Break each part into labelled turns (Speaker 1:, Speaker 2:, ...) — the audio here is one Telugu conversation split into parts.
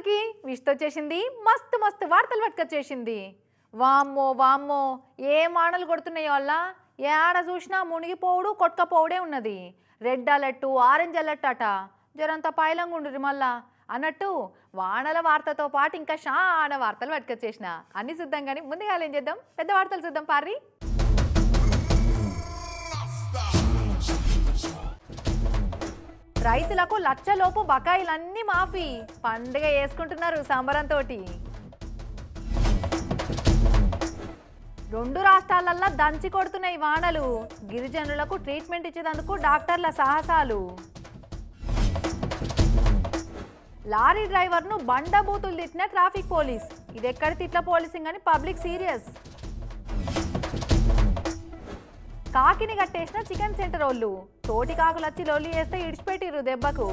Speaker 1: అందరికీ చేసింది మస్తు మస్తు వార్తలు పట్టుకొచ్చేసింది. వామ్మో వామ్మో ఏ మాటలు కొడుతున్నాయో అలా ఏడ చూసినా మునిగిపోవుడు కొట్టుకపోవుడే ఉన్నది. రెడ్ అలర్ట్ ఆరెంజ్ అలర్ట్ అట. జరంత పైలంగా ఉండుర్రి మళ్ళా. అన్నట్టు వానల వార్తతో పాటు ఇంకా చాలా వార్తలు పట్టుకొచ్చేసిన. అన్ని సిద్ధంగానే ముందుగా ఏం చేద్దాం? పెద్ద వార్తలు చూద్దాం పారి రైతులకు లక్షలోపు బకాయిలన్నీ మాఫీ. పండుగ వేసుకుంటున్నారు సంబరంతో రెండు రాష్ట్రాలల్లా దంచి కొడుతున్నాయి వానలు. గిరిజనులకు ట్రీట్మెంట్ ఇచ్చేందుకు డాక్టర్ల సాహసాలు. లారీ డ్రైవర్ను బండబూతులు తిట్టిన ట్రాఫిక్ పోలీస్. ఇది తిట్ల పోలీసింగ్ అని పబ్లిక్ సీరియస్. కాకిని కట్టేసిన చికెన్ సెంటర్ వాళ్ళు తోటి కాకులు వచ్చి లొల్లి చేస్తే ఇడిచిపెట్టిర్రు దెబ్బకు.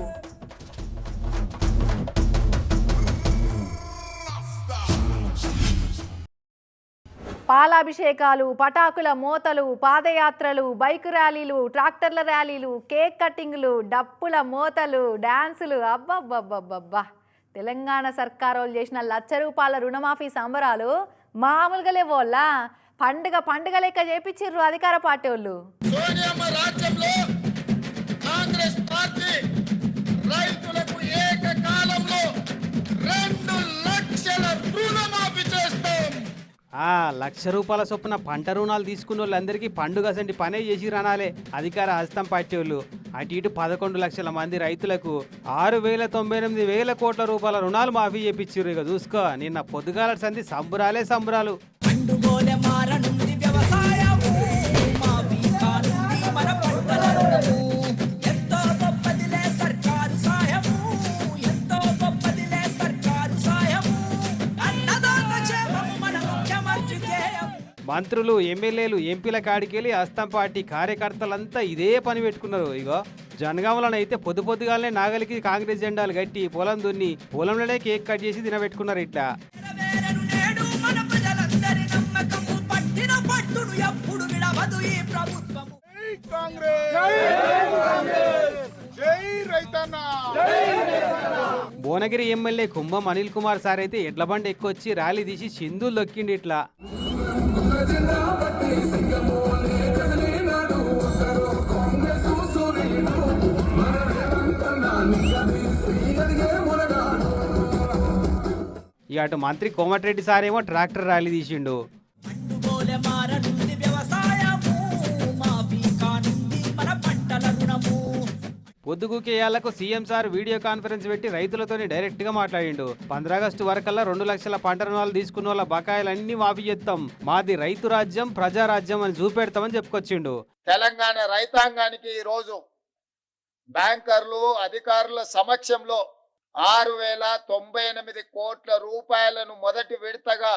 Speaker 1: పాలాభిషేకాలు పటాకుల మోతలు పాదయాత్రలు బైక్ ర్యాలీలు ట్రాక్టర్ల ర్యాలీలు కేక్ కట్టింగ్లు డప్పుల మోతలు డ్యాన్సులు అబ్బబ్బబ్బబ్బబ్బా. తెలంగాణ సర్కారోళ్ళు చేసిన లక్ష రూపాయల రుణమాఫీ సంబరాలు మామూలుగా లేవోళ్ళ పండుగ పండుగ లెక్క చేపించిర్రు అధికార పార్టీ వాళ్ళు.
Speaker 2: సోనియమ్మ రాజ్యంలో కాంగ్రెస్ పార్టీ రైతులకు ఏకకాలంలో రెండు లక్షల రుణమాఫీ చేస్తాం.
Speaker 3: ఆ లక్ష రూపాయల చొప్పున పంట రుణాలు తీసుకున్న వాళ్ళందరికీ పండుగ సంటి పనే చేసి రానాలే అధికార హస్తం పార్టీ వాళ్ళు. అటు ఇటు పదకొండు లక్షల మంది రైతులకు ఆరు వేల తొంభై ఎనిమిది వేల కోట్ల రూపాయల రుణాలు మాఫీ చేపించారు ఇక చూసుకో. నిన్న పొద్దుగాల సంధి సంబురాలే సంబరాలు. మంత్రులు ఎమ్మెల్యేలు ఎంపీల కాడికెళ్ళి హస్తం పార్టీ కార్యకర్తలంతా ఇదే పని పెట్టుకున్నారు. ఇగో జనగామలనైతే పొద్దు పొద్దుగాలనే నాగలికి కాంగ్రెస్ జెండాలు కట్టి పొలం దున్ని పొలంలోనే కేక్ కట్ చేసి తినబెట్టుకున్నారు ఇట్లా.
Speaker 4: నెరవేరను నేడు మన ప్రజలందరి నమ్మకము. పట్టిన పట్టును ఎప్పుడు విడవదు ఈ ప్రభుత్వము.
Speaker 2: జై కాంగ్రెస్! జై రైతన్న!
Speaker 3: భువనగిరి ఎమ్మెల్యే కుంభం అనిల్ కుమార్ సార్ అయితే ఎడ్ల బండి ఎక్కువచ్చి ర్యాలీ తీసి సింధులు దొక్కిండి ఇట్లా. ఇక అటు మంత్రి కోమటిరెడ్డి సార్ ఏమో ట్రాక్టర్ ర్యాలీ తీసిండు. పొద్దుగుకేయాలకు సీఎం సార్ వీడియో కాన్ఫరెన్స్ పెట్టి రైతులతోని డైరెక్ట్గా మాట్లాడిండు. పంద్రాగస్టు వరకల్లా రెండు లక్షల పంట రుణాలు తీసుకున్న వాళ్ళ బకాయిలన్నీ మాఫీ చేస్తాం మాది రైతు రాజ్యం ప్రజారాజ్యం అని చూపెడతామని చెప్పుకొచ్చిండు.
Speaker 2: తెలంగాణ రైతాంగానికి ఈ రోజు బ్యాంకర్లు అధికారుల సమక్షంలో ఆరు వేల తొంభై ఎనిమిది కోట్ల రూపాయలను మొదటి విడతగా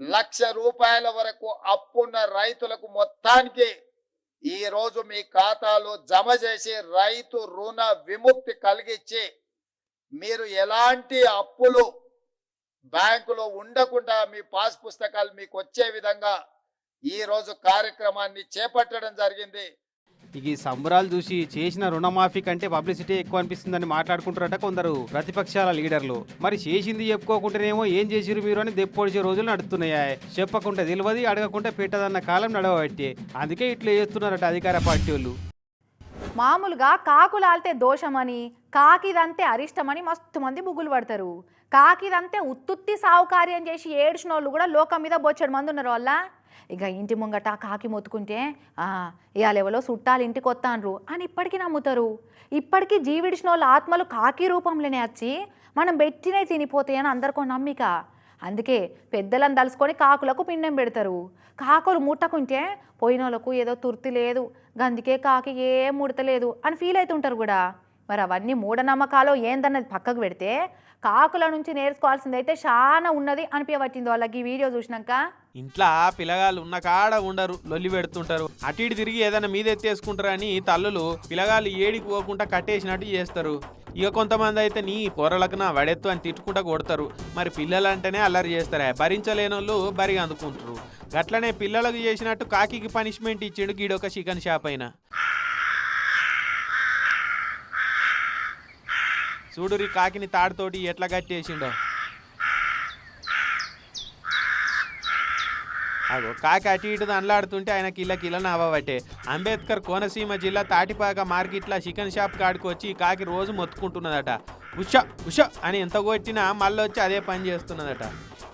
Speaker 2: లక్ష రూపాయల వరకు అప్పున్న రైతులకు మొత్తానికి ఈ రోజు మీ ఖాతాలో జమ చేసి రైతు రుణ విముక్తి కలిగించి మీరు ఎలాంటి అప్పులు బ్యాంకులో ఉండకుండా మీ పాస్ పుస్తకాలు మీకు వచ్చే విధంగా ఈ రోజు కార్యక్రమాన్ని చేపట్టడం జరిగింది.
Speaker 3: ఇక ఈ సంబరాలు చూసి చేసిన రుణమాఫీ కంటే పబ్లిసిటీ ఎక్కువ అనిపిస్తుందని మాట్లాడుకుంటారట కొందరు ప్రతిపక్షాల లీడర్లు. మరి చేసింది చెప్పుకోకుంటేనేమో ఏం చేసిరు మీరు అని దెప్పొడిచే రోజులు నడుస్తున్నాయా చెప్పకుండా తెలియదు అడగకుండా పెట్టదన్న కాలం నడవబట్టి. అందుకే ఇట్లా చేస్తున్నారట అధికార పార్టీ వాళ్ళు.
Speaker 1: మామూలుగా కాకులాల్తే దోషమని కాకిదంతే అరిష్టమని మస్తు మంది బుగ్గులు పడతారు. కాకిదంతే ఉత్తుత్తి సావుకార్యం చేసి ఏడ్చిన వాళ్ళు కూడా లోకం మీద బొచ్చడు మంది ఉన్నారు వల్ల ఇక ఇంటి ముంగట కాకి మొత్తుకుంటే ఇవాళ ఎవరో చుట్టాలు ఇంటికి వస్తాన్రు అని ఇప్పటికీ నమ్ముతారు. ఇప్పటికీ జీవిడిచిన వాళ్ళ ఆత్మలు కాకి రూపంలోనే వచ్చి మనం పెట్టినే తినిపోతాయని అందరికో నమ్మిక. అందుకే పెద్దలను తలుసుకొని కాకులకు పిండం పెడతారు. కాకులు ముట్టకుంటే పోయిన వాళ్ళకు ఏదో తుర్తి లేదు. గందుకే కాకి ఏం ముడతలేదు అని ఫీల్ అవుతుంటారు కూడా. మరి అవన్నీ మూఢనమ్మకాలు ఏందన్నది పక్కకు పెడితే కాకుల నుంచి నేర్చుకోవాల్సింది అయితే చాలా ఉన్నది అనిపించబట్టింది వాళ్ళకి ఈ వీడియో చూసినాక.
Speaker 5: ఇంట్లో పిల్లగాళ్ళు ఉన్న కాడ ఉండరు లొల్లి పెడుతుంటారు. అటు ఇటు తిరిగి ఏదైనా మీద ఎత్తేసుకుంటారని తల్లులు పిల్లగాళ్ళు ఏడికి పోకుండా కట్టేసినట్టు చేస్తారు. ఇక కొంతమంది అయితే నీ పొరలకు నా వడెత్తు అని తిట్టుకుంటా కొడతారు. మరి పిల్లలు అంటేనే అల్లరి చేస్తారా. భరించలేని వాళ్ళు బరిగా అందుకుంటారు. గట్లనే పిల్లలకు చేసినట్టు కాకికి పనిష్మెంట్ ఇచ్చిండు గీడొక చికెన్ షాప్ అయినా. చూడు రీ కాకిని తాడుతోటి ఎట్లా కట్టేసిండో. అగో కాకి అటు ఇటు అనలాడుతుంటే ఆయన కిల్ల కిల్ల నవ్వబట్టే అంబేద్కర్ కోనసీమ జిల్లా తాటిపాక మార్కెట్లో చికెన్ షాప్ కాడికి వచ్చి కాకి రోజు మొత్తుకుంటున్నదట. ఉష ఉష అని ఎంత కొట్టినా మళ్ళీ వచ్చి అదే పని చేస్తున్నదట.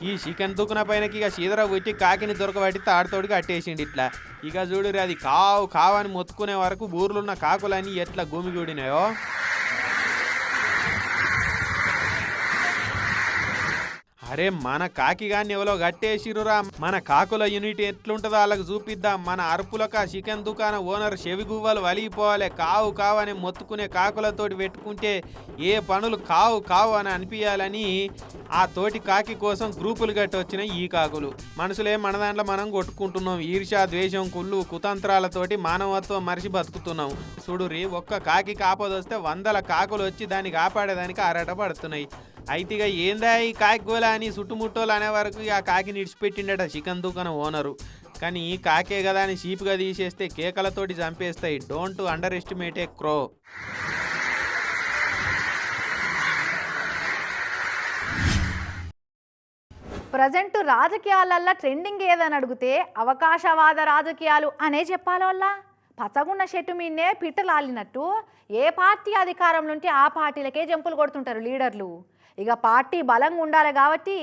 Speaker 5: ఈ చికెన్ దుకున పైనకి ఇక సీదర కొట్టి కాకిని దొరకబట్టి తాడుతోడి కట్టేసిండి ఇట్లా. ఇక చూడు అది కావు కావు అని మొత్తుకునే వరకు ఊర్లున్న కాకులన్నీ ఎట్లా గూమిగూడినాయో. అరే మన కాకి గాని ఎవరో గట్టేసిరురా? మన కాకుల యూనిట్ ఎట్లుంటుందో వాళ్ళకి చూపిద్దాం. మన అరుపులక చికెన్ దుకాణం ఓనర్ చెవి గువ్వలు వలిగిపోవాలి. కావు కావు అని మొత్తుకునే కాకులతోటి పెట్టుకుంటే ఏ పనులు కావు కావు అని అనిపించాలని ఆ తోటి కాకి కోసం గ్రూపులు గట్టి వచ్చిన ఈ కాకులు. మనుషులే మన దాంట్లో మనం కొట్టుకుంటున్నాం. ఈర్ష ద్వేషం కుళ్ళు కుతంత్రాలతోటి మానవత్వం మరిచి బతుకుతున్నాం. చూడురి ఒక్క కాకి కాపదొస్తే వందల కాకులు వచ్చి దాన్ని కాపాడేదానికి ఆరాట పడుతున్నాయి అయితే ఇక ఏందా ఈ కాకి గోల అని చుట్టుముట్టోలు అనే వరకు ఇక ఆ కాకిని ఇడిచిపెట్టిండట చికెన్ దుకాణం ఓనరు. కానీ ఈ కాకే కదా అని చీప్గా తీసేస్తే కేకలతోటి చంపేస్తాయి. Don't underestimate a crow
Speaker 1: present రాజకీయాలల్లో trending ఏదని అడిగితే అవకాశవాద రాజకీయాలు అనే చెప్పాలి వల్ల పచ్చగున్న చెట్టు మీదనే పిట్టలాలినట్టు ఏ పార్టీ అధికారంలో ఉంటే ఆ పార్టీలకే జంపులు కొడుతుంటారు లీడర్లు? ఇక పార్టీ బలంగా ఉండాలి కాబట్టి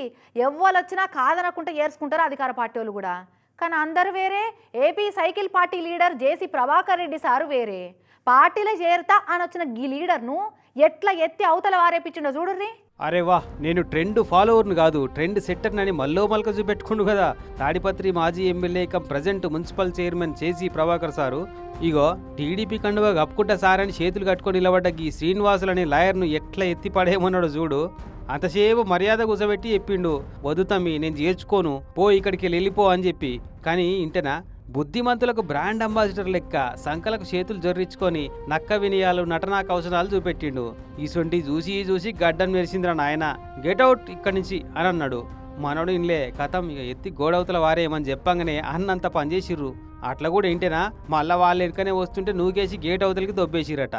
Speaker 1: ఎవ్వరు వచ్చినా కాదనకుండా ఏర్చుకుంటారు అధికార పార్టీ వాళ్ళు కూడా. కానీ అందరు వేరే AP cycle party leader JC Prabhakar Reddy sir వేరే. పార్టీలో చేరుతా అని వచ్చిన ఈ లీడర్ను ఎట్లా ఎత్తి అవతల వారేపించిండో చూడుర్రి.
Speaker 3: అరే వా నేను ట్రెండ్ ఫాలోవర్ను కాదు ట్రెండ్ సెట్టర్నని మల్లో మల్క చూపెట్టుకుండు కదా. తాడిపత్రి మాజీ MLA cum present municipal chairman చేసి ప్రభాకర్ సారు. ఇగో టీడీపీ కండువా కప్పుకుంటా సారని చేతులు కట్టుకొని నిలబడ్డ ఈ శ్రీనివాసులని లాయర్ను ఎట్లా ఎత్తి పడేయమన్నాడు చూడు. అంతసేపు మర్యాద కూసబెట్టి చెప్పిండు వదుతమ్మి నేను చేర్చుకోను పో ఇక్కడికి వెళ్ళిపో అని చెప్పి. కానీ ఇంటనా? బుద్ధిమంతులకు బ్రాండ్ అంబాసిడర్ లెక్క సంకలకు చేతులు జొర్రించుకొని నక్క వినయాలు నటనా కౌశలాలు చూపెట్టిండు. ఈసొంటి చూసి చూసి గడ్డం మెరిసిందిరా నాయన. గెట్అవుట్ ఇక్కడి నుంచి అని అన్నాడు. మనోడు ఇన్లే కథం ఇక ఎత్తి గోడవతల వారేమని చెప్పంగానే అన్నంత పనిచేసిర్రు అట్లా కూడా ఏంటేనా? మళ్ళా వాళ్ళు వెనుకనే వస్తుంటే నూకేసి గేట్ అవతలకి దొబ్బేసిరట.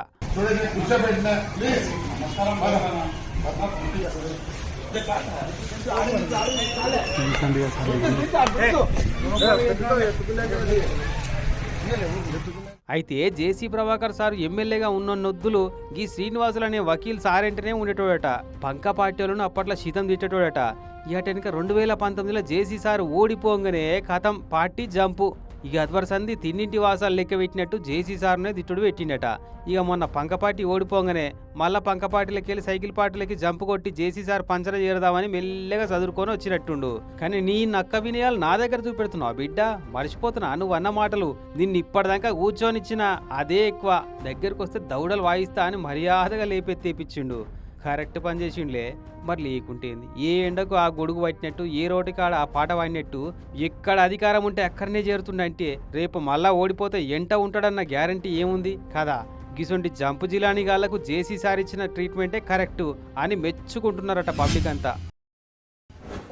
Speaker 3: అయితే జేసీ ప్రభాకర్ సార్ ఎమ్మెల్యేగా ఉన్న నొద్దులు గీ శ్రీనివాసులు అనే వకీల్ సారెంటనే ఉండేటోడట. పంక పార్టీలను అప్పట్లో శీతం తిట్టేటోడట ఇటెనక రెండు వేల పంతొమ్మిదిలో జేసీ సార్ ఓడిపోగానే కథం పార్టీ జంపు. ఇక అద్వర్ సంధి తిన్నింటి వాసాలు లెక్క పెట్టినట్టు జేసీ సార్నే తిట్టుడు పెట్టిండట. ఇక మొన్న పంకపాటి ఓడిపోగానే మళ్ళా పంకపాటిలకి వెళ్ళి సైకిల్ పార్టీలకి జంపు కొట్టి జేసీ సార్ పంచర చేరదామని మెల్లగా చదువుకొని వచ్చినట్టుండు. కానీ నీ నక్క వినయాలు నా దగ్గర చూపెడుతున్నావు బిడ్డ. మర్చిపోతున్నా నువ్వు అన్న మాటలు. నిన్ను ఇప్పటిదాకా కూర్చొనిచ్చిన అదే ఎక్కువ. దగ్గరకు వస్తే దౌడలు వాయిస్తా అని మర్యాదగా లేపెత్తేపించిండు కరెక్ట్ పని చేసిండులే. మరి లేకుంటేంది ఏ ఎండకు ఆ గొడుగు పట్టినట్టు ఏ రోటి కాడ ఆ పాట వాడినట్టు ఎక్కడ అధికారం ఉంటే అక్కడనే చేరుతుండంటే రేపు మళ్ళా ఓడిపోతే ఎంట ఉంటాడన్న గ్యారంటీ ఏముంది? కదా? గిసొంటి జంపు జిలాని గాళ్ళకు జేసీ సార్ ఇచ్చిన ట్రీట్మెంటే కరెక్టు అని మెచ్చుకుంటున్నారట పబ్లిక్ అంతా.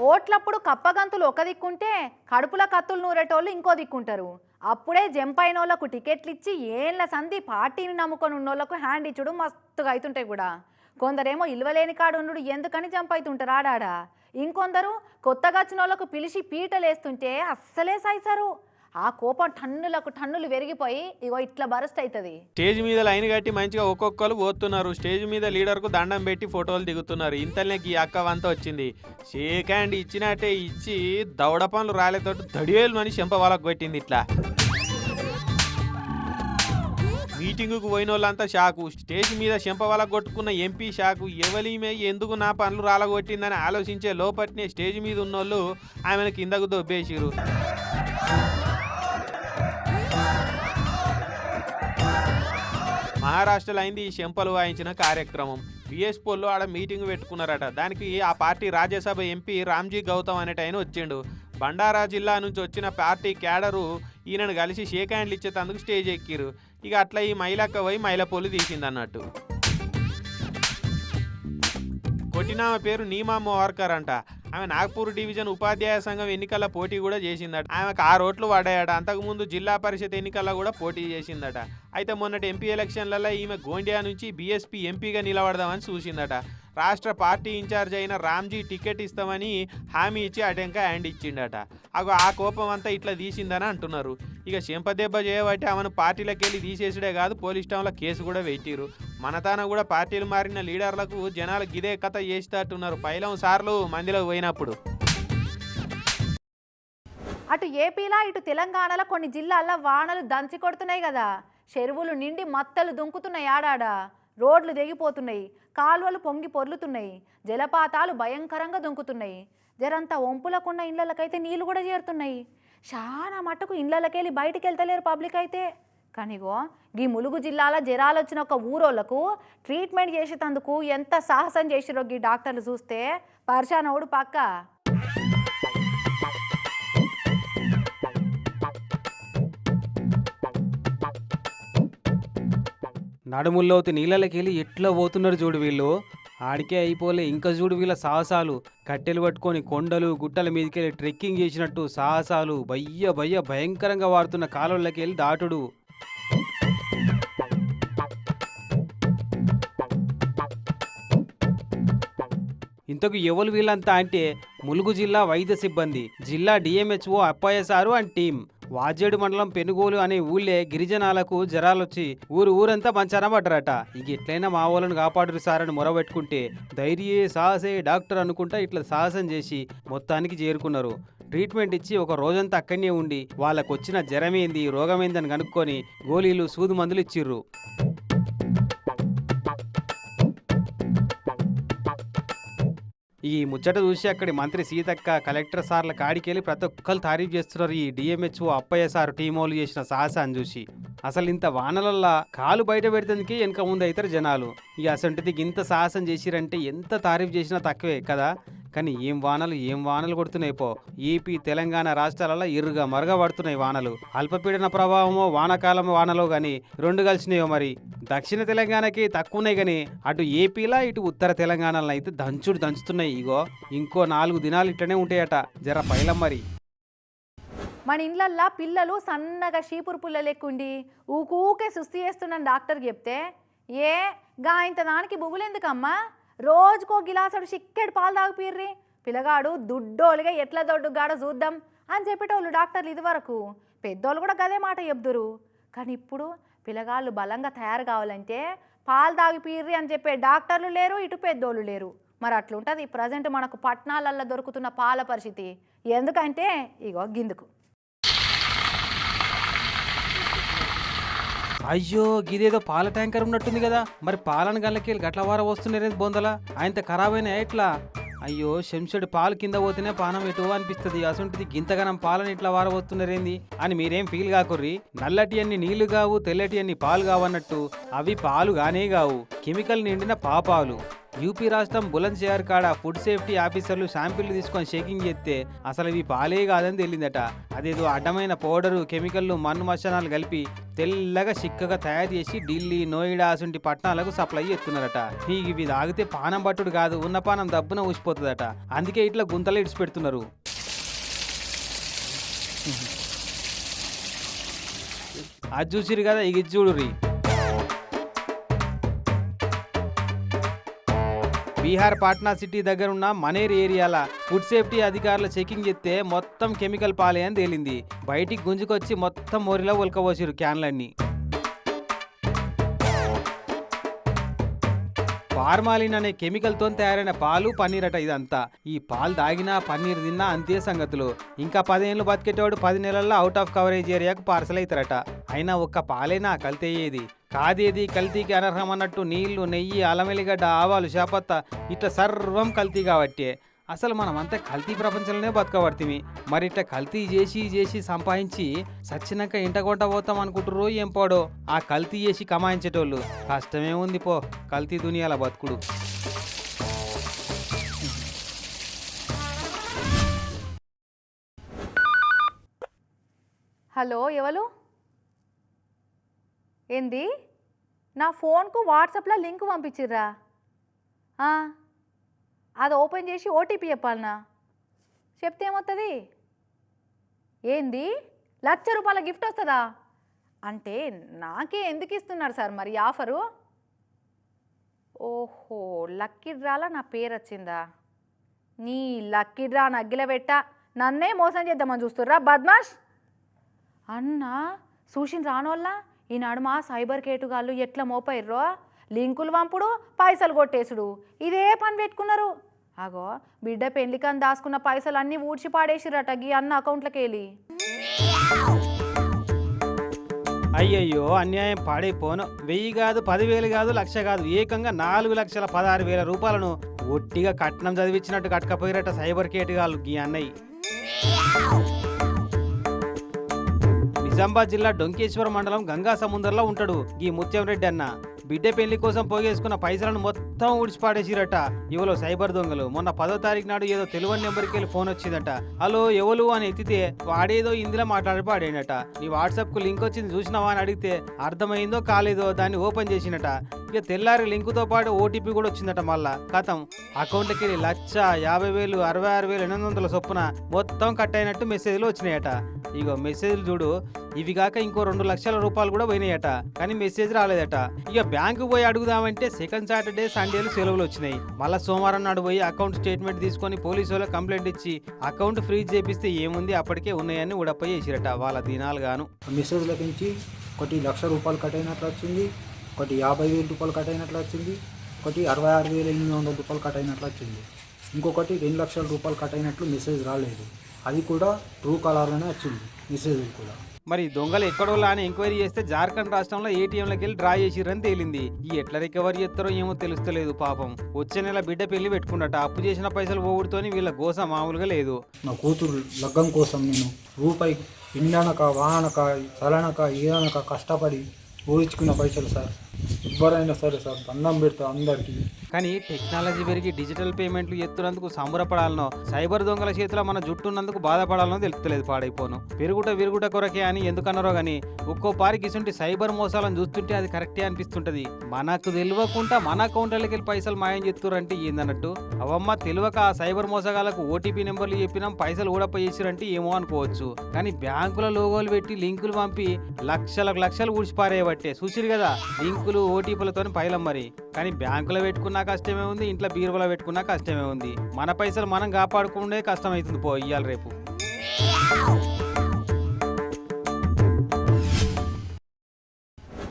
Speaker 1: ఓట్లప్పుడు కప్పగంతులు ఒక దిక్కుంటే కడుపుల కత్తులు నూరేటోళ్ళు ఇంకో దిక్కుంటారు. అప్పుడే జంపైనోళ్ళకు వాళ్ళకు టికెట్లు ఇచ్చి ఏళ్ళ సంధి పార్టీని నమ్ముకొని ఉన్నోళ్ళకు హ్యాండ్ ఇచ్చుడు మస్తుగా అవుతుంటాయి కూడా. కొందరేమో ఇల్వలేని కాడు ఎందుకని జంప్ అవుతుంటారు ఆడాడ? ఇంకొందరు కొత్తగా వచ్చిన వాళ్ళకు పిలిచి పీటలేస్తుంటే అస్సలే సాయిసారు. ఆ కోపం టన్నులకు టన్నులు పెరిగిపోయి ఇగో ఇట్లా బరస్ట్ అవుతుంది
Speaker 5: స్టేజ్ మీద లైన్ కట్టి మంచిగా ఒక్కొక్కరు పోతున్నారు. స్టేజ్ మీద లీడర్కు దండం పెట్టి ఫోటోలు దిగుతున్నారు. ఇంతనే ఈ అక్క వంత వచ్చింది. షేక్ హ్యాండ్ ఇచ్చినట్టే ఇచ్చి దవడ పనులు రాలేతోటి దడివేలు మని చెంప వాళ్ళకు కొట్టింది ఇట్లా. మీటింగుకు పోయిన వాళ్ళంతా షాకు. స్టేజ్ మీద చెంప కొట్టుకున్న ఎంపీ షాకు. ఎవలీమే ఎందుకు నా పనులు రాలగొట్టిందని ఆలోచించే లోపట్నే స్టేజ్ మీద ఉన్నోళ్ళు ఆమెను కిందకు దొబ్బేసిరు మహారాష్ట్రలో అయింది ఈ చెంపలు వాయించిన కార్యక్రమం. బిఎస్పోల్లో ఆడ మీటింగ్ పెట్టుకున్నారట. దానికి ఆ పార్టీ రాజ్యసభ ఎంపీ రామ్జీ గౌతమ్ అనేట ఆయన వచ్చిండు. బండారా జిల్లా నుంచి వచ్చిన పార్టీ క్యాడరు ఈయనను కలిసి షేక్ హ్యాండ్లు ఇచ్చేటందుకు స్టేజ్ ఎక్కిరు ఇక అట్లా ఈ మైలక్క పోయి మైలపోలు తీసింది అన్నట్టు. కొట్టినామ పేరు నీమా మోవర్కర్ అంట. ఆమె నాగ్పూర్ డివిజన్ ఉపాధ్యాయ సంఘం ఎన్నికల పోటీ కూడా చేసిందట. ఆమెకు ఆరు ఓట్లు పడ్డాయట అంతకుముందు జిల్లా పరిషత్ ఎన్నికల్లో కూడా పోటీ చేసిందట. అయితే మొన్నటి ఎంపీ ఎలక్షన్లలో ఈమె గోండియా నుంచి బీఎస్పీ ఎంపీగా నిలబడదామని చూసిందట. రాష్ట్ర పార్టీ ఇన్ఛార్జ్ అయిన రామ్జీ టికెట్ ఇస్తామని హామీ ఇచ్చి అటెంక హ్యాండ్ ఇచ్చిండట. అగో ఆ కోపం అంతా ఇట్లా తీసిందని అంటున్నారు. ఇక చెంపదెబ్బ చేయబట్టి ఆమెను పార్టీలకు వెళ్ళి తీసేసుడే కాదు పోలీస్ స్టేషన్లో కేసు కూడా పెట్టిరు మనతాన కూడా పార్టీలు మారిన లీడర్లకు జనాలు గిదే కథ చేసేటట్టున్నారు పైలం సార్లు మందిలో పోయినప్పుడు.
Speaker 1: అటు ఏపీలా ఇటు తెలంగాణలో కొన్ని జిల్లాల్లో వానలు దంచి కొడుతున్నాయి కదా. చెరువులు నిండి మత్తలు దుంకుతున్నాయి ఆడాడ. రోడ్లు తెగిపోతున్నాయి. కాలువలు పొంగి పొర్లుతున్నాయి. జలపాతాలు భయంకరంగా దుంకుతున్నాయి. జరంతా వంపులకున్న ఇళ్ళకైతే నీళ్ళు కూడా చేరుతున్నాయి. చాలా మట్టుకు ఇళ్ళకెళ్ళి బయటికి వెళ్తలేరు పబ్లిక్ అయితే. కానీగో ఈ ములుగు జిల్లాల జ్వరాలు వచ్చిన ఒక ఊరోళ్ళకు ట్రీట్మెంట్ చేసేటందుకు ఎంత సాహసం చేసిరో ఈ డాక్టర్లు చూస్తే. పరిశానవుడు పక్క.
Speaker 3: నడుముల్లోతి నీళ్ళకెళ్ళి ఎట్లా పోతున్నారు చూడు వీళ్ళు? ఆడికే అయిపోలే ఇంకా చూడు వీళ్ళ సాహసాలు. కట్టెలు పట్టుకొని కొండలు గుట్టల మీదకెళ్ళి ట్రెక్కింగ్ చేసినట్టు సాహసాలు. భయ్య భయ భయంకరంగా వాడుతున్న కాలువలకెళ్ళి దాటుడు. ఇంతకు ఎవరు వీళ్ళంతా అంటే ములుగు జిల్లా వైద్య సిబ్బంది జిల్లా డిఎంహెచ్ఓ అప్పయ్యసారు అండ్ టీం వాజేడు మండలం పెనుగోలు అనే ఊళ్ళే గిరిజనాలకు జరాలొచ్చి ఊరు ఊరంతా మంచాన పడ్డరట. ఇక ఎట్లయినా మా వాళ్ళను కాపాడరు సార్ అని మొరబెట్టుకుంటే ధైర్యే సాహసే డాక్టర్ అనుకుంటా ఇట్లా సాహసం చేసి మొత్తానికి చేరుకున్నారు. ట్రీట్మెంట్ ఇచ్చి ఒక రోజంతా అక్కడనే ఉండి వాళ్ళకు వచ్చిన జ్వరమేంది రోగమేందని కనుక్కొని గోళీలు సూదు మందులు ఇచ్చిర్రు. ఈ ముచ్చట చూసి అక్కడి మంత్రి సీతక్క కలెక్టర్ సార్ల కాడికెళ్ళి ప్రతి ఒక్కరు తారీఫ్ చేస్తున్నారు. ఈ డిఎంహెచ్ఓ అప్పయ్య సార్ టీమోలు చేసిన సాహసాన్ని చూసి. అసలు ఇంత వానలల్లా కాలు బయట పెడితేందుకే వెనక ముందు అవుతారు జనాలు. ఇక అసంటిది ఇంత సాహసం చేసిరంటే ఎంత తారీఫ్ చేసినా తక్కువే కదా. కానీ ఏం వానలు ఏం వానలు కొడుతున్నాయి పో. ఏపీ తెలంగాణ రాష్ట్రాలలో ఇరుగా మరగా పడుతున్నాయి వానలు. అల్పపీడన ప్రభావమో వానకాలం వానలో కానీ రెండు కలిసినాయో మరి. దక్షిణ తెలంగాణకి తక్కువ ఉన్నాయి కానీ అటు ఏపీలా ఇటు ఉత్తర తెలంగాణలో అయితే దంచుడు దంచుతున్నాయి. ఇగో ఇంకో నాలుగు దినాలు ఇట్లనే ఉంటాయట. జర పైలం మరి.
Speaker 1: మన ఇండ్లల్లా పిల్లలు సన్నగా షీపురు పుల్ల లెక్కుండి ఊకూకే సుస్థి చేస్తున్నాను డాక్టర్కి చెప్తే. ఏ గా ఇంత దానికి బుగులెందుకమ్మా రోజుకో గిలాసుడు చిక్కెడు పాలు తాగిపోయిర్రి పిల్లగాడు దుడ్డోలుగా ఎట్లా దొడ్డుగాడో చూద్దాం అని చెప్పేటోళ్ళు డాక్టర్లు ఇదివరకు. పెద్దోళ్ళు కూడా గదే మాట చెప్దురు. కానీ ఇప్పుడు పిల్లగాళ్ళు బలంగా తయారు కావాలంటే పాలు తాగిపోయిర్రి అని చెప్పే డాక్టర్లు లేరు ఇటు పెద్దోళ్ళు లేరు. మరి అట్లుంటుంది. ప్రజెంట్ మనకు పట్టణాలల్లో దొరుకుతున్న పాల పరిస్థితి. ఎందుకంటే ఇగో గిందుకు.
Speaker 3: అయ్యో గిదేదో పాల ట్యాంకర్ ఉన్నట్టుంది కదా. మరి పాలను గల్లకి గట్ల వార వస్తున్నారేంది బొందల? ఆయనతో ఖరాబ్ అయినా ఎట్లా? అయ్యో శంషుడు పాలు కింద పోతేనే పానం ఎటు అనిపిస్తుంది. అసొంటిది గింతగనం పాలను ఇట్లా వార వస్తున్నారేంది? అని మీరేం ఫీల్ కాకుర్రి? నల్లటి అన్ని నీళ్ళు కావు తెల్లటి అన్ని పాలు కావన్నట్టు అవి పాలు గానే కావు కెమికల్ నిండిన పాపాలు. యూపీ రాష్ట్రం బులంద్ షహర్ కాడ ఫుడ్ సేఫ్టీ ఆఫీసర్లు శాంపిల్లు తీసుకొని షేకింగ్ చేస్తే అసలు ఇవి పాలే కాదని తెలియదట అదేదో అడ్డమైన పౌడరు కెమికల్లు మన్ను మశానాలు కలిపి తెల్లగా చిక్కగా తయారు చేసి ఢిల్లీ నోయిడా అసంటి పట్టణాలకు సప్లై చేస్తున్నారట. ఈ ఇవి తాగితే పానం పట్టుడు కాదు ఉన్న పానం దబ్బున ఊసిపోతుందట. అందుకే ఇట్లా గుంతలు ఇడిచిపెడుతున్నారు అది చూసిరు కదా ఇక చూడురి బీహార్ పాట్నా సిటీ దగ్గర ఉన్న మనేర్ ఏరియాల ఫుడ్ సేఫ్టీ అధికారులు చెకింగ్ చేస్తే మొత్తం కెమికల్ పాలే అని తేలింది. బయటికి గుంజుకొచ్చి మొత్తం మోరిలో ఉల్కబోసిరు క్యాన్లన్నీ. ఫార్మాలిన్ అనే కెమికల్తో తయారైన పాలు పన్నీర్ అట ఇదంతా. ఈ పాలు తాగినా పన్నీర్ తిన్నా అంతే సంగతులు. ఇంకా పదేళ్ళు బతికేటోడు పది నెలల్లో అవుట్ ఆఫ్ కవరేజ్ ఏరియాకు పార్సల్ అవుతారట అయినా ఒక్క పాలేనా కల్తయ్యేది కాదేది కల్తీకి అనర్హం అన్నట్టు నీళ్ళు నెయ్యి అలమెలిగడ్డ ఆవాలు చేపత్త ఇట్లా సర్వం కల్తీ కాబట్టి. అసలు మనం అంతా కల్తీ ప్రపంచంలోనే బతకబడుతుంది మరి ఇట్లా కల్తీ చేసి చేసి సంపాదించి సచ్చినాక ఇంట కొంట పోతాం అనుకుంటుర్రో ఏం పాడో ఆ కల్తీ చేసి కమాయించేటోళ్ళు. కష్టమే ఉంది పో. కల్తీ దునియాల బతుకుడు.
Speaker 1: హలో ఎవరు ఏంది? నా ఫోన్కు వాట్సాప్లో లింక్ పంపించిర్రా? అది ఓపెన్ చేసి ఓటీపీ చెప్పాలనా? చెప్తే ఏమవుతుంది ఏంది? లక్ష రూపాయల గిఫ్ట్ వస్తుందా? అంటే నాకే ఎందుకు ఇస్తున్నారు సార్ మరి ఆఫరు? ఓహో లక్కీ డ్రాలో? నా పేరు వచ్చిందా? నీ లక్కీ డ్రా నగ్గిల పెట్ట. నన్నే మోసం చేద్దామని చూస్తుర్రా బద్మాష్! అన్నా చూసిన రానోళ్ళ ఈనాడు మా సైబర్ కేటుగాళ్ళు ఎట్లా మోపైర్రో లింకులు పంపుడు పైసలు కొట్టేసుడు. ఇదే పని పెట్టుకున్నారు. అగో బిడ్డ పెళ్ళికని దాచుకున్న పైసలు అన్నీ ఊడ్చి పాడేసిరట గీ అన్న అకౌంట్లకి వెళ్ళి
Speaker 3: అయ్యయ్యో అన్యాయం పాడైపోను. వెయ్యి కాదు పదివేలు కాదు లక్ష కాదు. ఏకంగా నాలుగు లక్షల పదహారు వేల రూపాయలను ఒట్టిగా కట్నం చదివించినట్టు కట్టకపోయారట సైబర్ కేటుగాళ్ళు గీ అన్నయ్య. నిజామాబాద్ జిల్లా డొంకేశ్వర మండలం గంగా సముద్రంలో ఉంటాడు ఈ ముత్యం రెడ్డి అన్న. బిడ్డ పెళ్ళి కోసం పోగేసుకున్న పైసలను మొత్తం ఊడ్చిపాడేసిరట. ఇవలో సైబర్ దొంగలు. మొన్న పదో తారీఖు నాడు ఏదో తెలివని నెంబర్కి వెళ్ళి ఫోన్ వచ్చిందట. హలో ఎవరు? అని ఎత్తితే వాడేదో ఇందులో మాట్లాడి పాడేనట నీ వాట్సాప్కు లింక్ వచ్చింది చూసినావా? అని అడిగితే అర్థమైందో కాలేదో దాన్ని ఓపెన్ చేసినట. ఇక తెల్లారి లింకుతో పాటు ఓటీపీ కూడా వచ్చిందట మళ్ళా. కథం అకౌంట్కి వెళ్ళి లచ్చ యాభై వేలు అరవై ఆరు వేలు ఎనిమిది వందల చొప్పున మొత్తం కట్ అయినట్టు మెసేజ్లు వచ్చినాయట. ఇగో మెసేజ్లు చూడు ఇవి కాక ఇంకో రెండు లక్షల రూపాయలు కూడా పోయినాయట. కానీ మెసేజ్ రాలేదట. ఇక బ్యాంకు పోయి అడుగుదామంటే సెకండ్ సాటర్డే సండేలు సెలవులు వచ్చినాయి. మళ్ళీ సోమవారం నాడు పోయి అకౌంట్ స్టేట్మెంట్ తీసుకొని పోలీసు వాళ్ళకి కంప్లైంట్ ఇచ్చి అకౌంట్ ఫ్రీజ్ చేపిస్తే ఏముంది అప్పటికే ఉన్నాయని ఉడప్ప చేసిరట. వాళ్ళ దినాలు గాను.
Speaker 6: మెసేజ్లకి నుంచి ఒకటి లక్ష రూపాయలు కట్ అయినట్లు వచ్చింది ఒకటి యాభై వేల రూపాయలు కట్ అయినట్లు వచ్చింది ఒకటి అరవై ఆరు వేల ఎనిమిది వందల రూపాయలు కట్ అయినట్లు వచ్చింది. ఇంకొకటి రెండు లక్షల రూపాయలు కట్ అయినట్లు మెసేజ్ రాలేదు. అది కూడా ట్రూ కలర్లోనే వచ్చింది మెసేజ్ కూడా.
Speaker 3: మరి దొంగలు ఎక్కడోలా అని ఎంక్వైరీ చేస్తే జార్ఖండ్ రాష్ట్రంలో ఏటీఎంలకి వెళ్ళి డ్రా చేసిరని తేలింది. ఈ ఎట్లా రికవరీ చేస్తారో ఏమో తెలుస్తలేదు పాపం. వచ్చే నెల బిడ్డ పెళ్ళి పెట్టుకున్నట అప్పు చేసిన పైసలు పోగొడుతోని వీళ్ళ గోస మామూలుగా లేదు.
Speaker 6: నా కూతురు లగ్గం కోసం నేను రూపాయి ఇండనక వాహనక చలనక ఏదనక కష్టపడి ఊహించుకున్న పైసలు సార్. ఎవరైనా సరే సార్ దండం పెడతా అందరికీ.
Speaker 3: కానీ టెక్నాలజీ పెరిగి డిజిటల్ పేమెంట్లు ఎత్తున్నందుకు సంబరపడాలనో సైబర్ దొంగల చేతిలో మన జుట్టున్నందుకు బాధపడాలనో తెలుపుతలేదు పాడైపోను. పెరుగుట విరుగుట కొరకే అని ఎందుకన్నారో గాని ఒక్కో పారికి ఇసుంటి సైబర్ మోసాలను చూస్తుంటే అది కరెక్టే అనిపిస్తుంటది. మనకు తెలియకుండా మన అకౌంట్లకి వెళ్ళి పైసలు మాయం చేస్తురంటే ఏందన్నట్టు? అవమ్మ తెలియక ఆ సైబర్ మోసగాలకు ఓటీపీ నెంబర్లు చెప్పినాం పైసలు ఊడప్ప చేసిరంటే ఏమో అనుకోవచ్చు. కానీ బ్యాంకుల లోగోలు పెట్టి లింకులు పంపి లక్షలకు లక్షలు ఊడ్చిపారేయబట్టే. చూసిరు కదా లింకులు ఓటీపీలతో పైలం మరి. కానీ బ్యాంకులో పెట్టుకున్నా కష్టమే ఉంది ఇంట్లో బీరువలో పెట్టుకున్నా కష్టమే ఉంది. మన పైసలు మనం కాపాడుకుండే కష్టమవుతుంది పో ఇయ్యాలి రేపు.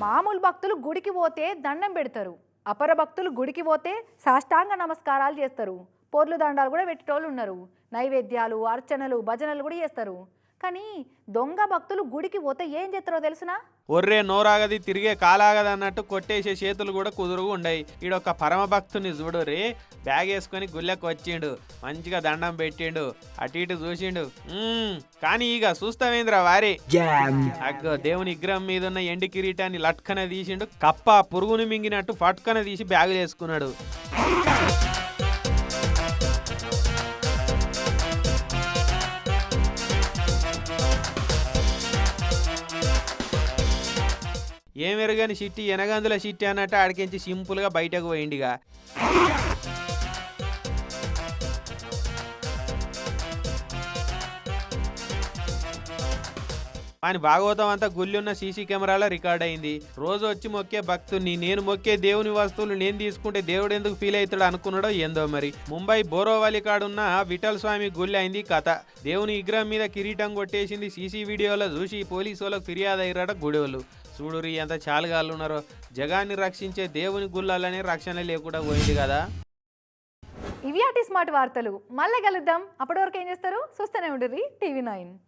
Speaker 1: మామూలు భక్తులు గుడికి పోతే దండం పెడతారు. అపర భక్తులు గుడికి పోతే సాష్టాంగ నమస్కారాలు చేస్తారు. పొర్లు దండాలు కూడా పెట్టేటోళ్ళు ఉన్నారు. నైవేద్యాలు అర్చనలు భజనలు కూడా చేస్తారు. కానీ దొంగ భక్తులు గుడికి పోతే ఏం చేస్తారో తెలుసునా?
Speaker 5: ఒర్రే నోరాగది తిరిగే కాలాగది అన్నట్టు కొట్టేసే చేతులు కూడా కుదురుగా ఉండయి. ఈడొక పరమ భక్తుని చూడు రే బ్యాగ్ వేసుకొని గుళ్ళకి వచ్చిండు. మంచిగా దండం పెట్టిండు. అటు ఇటు చూసిండు. కానీ ఇక చూస్తావేంద్రా వారి. అగ్గో దేవుని విగ్రహం మీద ఉన్న ఎండి కిరీటాన్ని లట్కన తీసిండు. కప్ప పురుగుని మింగినట్టు ఫట్కన తీసి బ్యాగులు వేసుకున్నాడు. ఏం ఎరగని చిట్టి ఎనగందుల చిట్టి అన్నట్టు ఆడికించి సింపుల్గా బయటకు పోయిండిగా. అని భాగవతం అంతా గుళ్ళున్న సీసీ కెమెరాలో రికార్డ్ అయింది. రోజు వచ్చి మొక్కే భక్తుని నేను మొక్కే దేవుని వస్తువులు నేను తీసుకుంటే దేవుడు ఎందుకు ఫీల్ అవుతాడు అనుకున్నాడో ఏందో మరి. ముంబై బోరోవాలి కాడున్న విఠల్ స్వామి గుళ్ళి అయింది కథ. దేవుని విగ్రహం మీద కిరీటం కొట్టేసింది సీసీ వీడియోలో చూసి పోలీసు వాళ్ళకి ఫిర్యాదు అయ్యారట గుడివాళ్ళు చూడురి ఎంత చాలుగాళ్ళు ఉన్నారో. జగాన్ని రక్షించే దేవుని గుల్లాలనే రక్షణ లేకుండా పోయింది కదా.
Speaker 1: ఇవి అటి స్మార్ట్ వార్తలు. మళ్ళీ కలుద్దాం. అప్పటి వరకు ఏం చేస్తారు? చూస్తూనే ఉండుర్రి. TV nine.